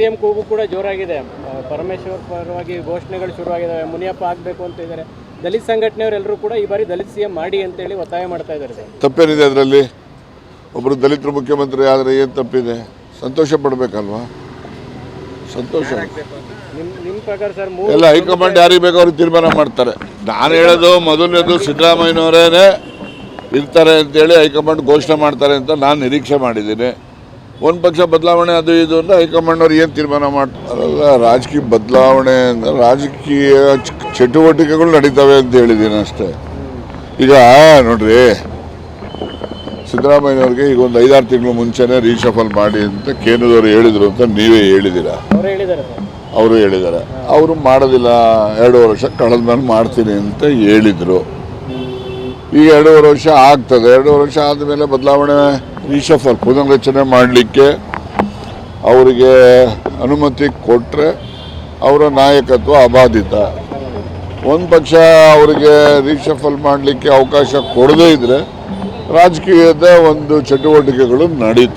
CM ಕೂಗು ಕೂಡ ಜೋರಾಗಿದೆ. ಪರಮೇಶ್ವರ್ ಪರವಾಗಿ ಘೋಷಣೆಗಳು ಶುರುವಾಗಿದ್ದಾವೆ ಮುನಿಯಪ್ಪ ಆಗಬೇಕು ಅಂತ ಇದ್ದಾರೆ ದಲಿತ ಸಂಘಟನೆಯವರೆಲ್ಲರೂ ಕೂಡ ಈ ಬಾರಿ ದಲಿತ ಸಿಎಂ ಮಾಡಿ ಅಂತೇಳಿ ಒತ್ತಾಯ ಮಾಡ್ತಾ ಇದ್ದಾರೆ ಸರ್. ತಪ್ಪೇನಿದೆ ಅದರಲ್ಲಿ? ಒಬ್ಬರು ದಲಿತರು ಮುಖ್ಯಮಂತ್ರಿ ಆದರೆ ಏನು ತಪ್ಪಿದೆ? ಸಂತೋಷ ಪಡಬೇಕಲ್ವಾ? ಸಂತೋಷ. ನಿಮ್ ನಿಮ್ಮ ಪ್ರಕಾರ ಸರ್ ಮೂರು ಎಲ್ಲ ಹೈಕಮಾಂಡ್ ಯಾರಿಗೆ ಬೇಕೋ ಅವ್ರಿಗೆ ತೀರ್ಮಾನ ಮಾಡ್ತಾರೆ. ನಾನು ಹೇಳೋದು ಮೊದಲನೇದು ಸಿದ್ದರಾಮಯ್ಯನವರೇ ಇರ್ತಾರೆ ಅಂತೇಳಿ ಹೈಕಮಾಂಡ್ ಘೋಷಣೆ ಮಾಡ್ತಾರೆ ಅಂತ ನಾನು ನಿರೀಕ್ಷೆ ಮಾಡಿದ್ದೀನಿ. ಒಂದು ಪಕ್ಷ ಬದಲಾವಣೆ ಅದು ಇದು ಅಂದರೆ ಹೈಕಮಾಂಡ್ ಅವ್ರು ಏನು ತೀರ್ಮಾನ ಮಾಡ್ತಾರಲ್ಲ ರಾಜಕೀಯ ಬದಲಾವಣೆ ಅಂದರೆ ರಾಜಕೀಯ ಚಟುವಟಿಕೆಗಳು ನಡೀತವೆ ಅಂತ ಹೇಳಿದ್ದೀನಿ ಅಷ್ಟೇ. ಈಗ ನೋಡ್ರಿ ಸಿದ್ದರಾಮಯ್ಯವ್ರಿಗೆ ಈಗ ಒಂದು ಐದಾರು ತಿಂಗಳು ಮುಂಚೆನೇ ರೀಶಫಲ್ ಮಾಡಿ ಅಂತ ಕೇಂದ್ರದವರು ಹೇಳಿದರು ಅಂತ ನೀವೇ ಹೇಳಿದ್ದೀರಾ ಅವರೇ ಹೇಳಿದ್ದಾರೆ ಅವರು ಮಾಡೋದಿಲ್ಲ ಎರಡೂವರೆ ವರ್ಷ ಕಳೆದ ಮೇಲೆ ಮಾಡ್ತೀನಿ ಅಂತ ಹೇಳಿದರು. ಈಗ ಎರಡೂವರೆ ವರ್ಷ ಆಗ್ತದೆ ಎರಡೂವರೆ ವರ್ಷ ಆದಮೇಲೆ ಬದಲಾವಣೆ ರೀಶಫಲ್ ಪುನರ್ರಚನೆ ಮಾಡಲಿಕ್ಕೆ ಅವರಿಗೆ ಅನುಮತಿ ಕೊಟ್ಟರೆ ಅವರ ನಾಯಕತ್ವ ಅಬಾಧಿತ. ಒಂದು ಪಕ್ಷ ಅವರಿಗೆ ರೀಶಫಲ್ ಮಾಡಲಿಕ್ಕೆ ಅವಕಾಶ ಕೊಡದೇ ಇದ್ದರೆ ರಾಜಕೀಯದ ಒಂದು ಚಟುವಟಿಕೆಗಳು ನಡೀತವೆ